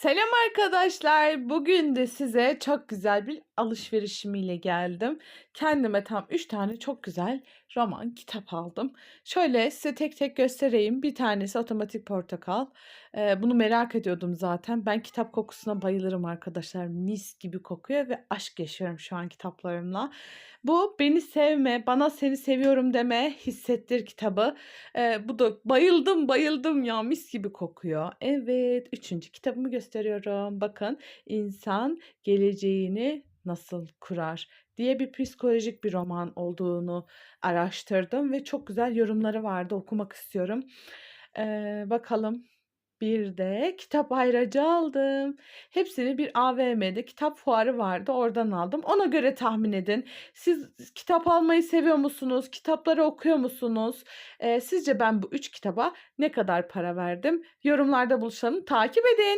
Selam arkadaşlar. Bugün de size çok güzel bir alışverişimiyle geldim. Kendime tam 3 tane çok güzel roman kitap aldım. Şöyle size tek tek göstereyim. Bir tanesi Otomatik Portakal. Ee, bunu merak ediyordum zaten. Ben kitap kokusuna bayılırım arkadaşlar. Mis gibi kokuyor ve aşk yaşıyorum şu an kitaplarımla. Bu Beni Sevme, Bana Seni Seviyorum Deme Hissettir kitabı. Ee, bu da bayıldım bayıldım ya mis gibi kokuyor. Evet üçüncü kitabımı gösteriyorum. Bakın insan geleceğini nasıl kurar diye bir psikolojik bir roman olduğunu araştırdım ve çok güzel yorumları vardı okumak istiyorum. Ee, bakalım bir de kitap ayracı aldım. Hepsini bir AVM'de kitap fuarı vardı oradan aldım. Ona göre tahmin edin. Siz kitap almayı seviyor musunuz? Kitapları okuyor musunuz? Ee, sizce ben bu üç kitaba ne kadar para verdim? Yorumlarda buluşalım. Takip edin.